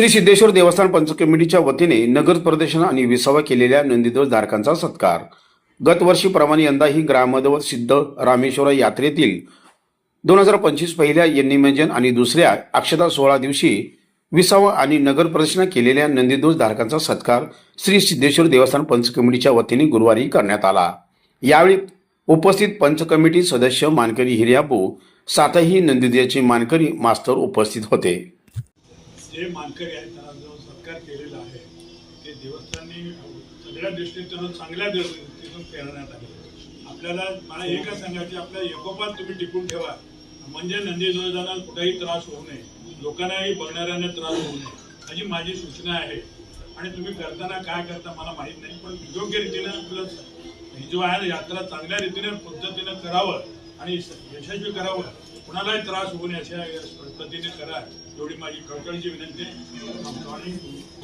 श्री सिद्धेश्वर देवस्थान पंच कमिटीच्या वतीने नगर प्रदर्शन आणि विसावा केलेल्या नंदीध्वज धारकांचा सत्कार. गतवर्षीप्रमाणे यंदाही ग्रामदैवत सिद्ध रामेश्वर यात्रेतील दोन हजार पंचवीस पहिल्या यज्ञमंजन आणि दुसऱ्या अक्षता सोळा दिवशी विसावा आणि नगर प्रदर्शन केलेल्या नंदीध्वज धारकांचा सत्कार श्री सिद्धेश्वर देवस्थान पंच कमिटीच्या वतीने गुरुवारी करण्यात आला. यावेळी उपस्थित पंच कमिटी सदस्य मानकरी हिर्याबू सातही नंदीध्वजाचे मानकरी मास्तर उपस्थित होते. जे मानकरी आहेत त्यांना जो सत्कार केलेला आहे ते देवस्थानी सगळ्या दृष्टीतून चांगल्या दृष्टीतून करण्यात आले आपल्याला मला एकच सांगायचे आपल्या एकोपात तुम्ही टिकून ठेवा. म्हणजे नंदीध्वजांना कुठेही त्रास होऊ नये. लोकांनाही बघणाऱ्यांना त्रास होऊ नये. अशी माझी सूचना आहे. आणि तुम्ही करताना काय करता मला माहीत नाही पण योग्य रीतीनं आपलं ही जो आहे ना यात्रा चांगल्या रीतीने पद्धतीनं करावं आणि यशस्वी करावं. कुणालाही त्रास होऊ नये अशा पद्धतीने करा. एवढी माझी कळकळीची विनंती आहे.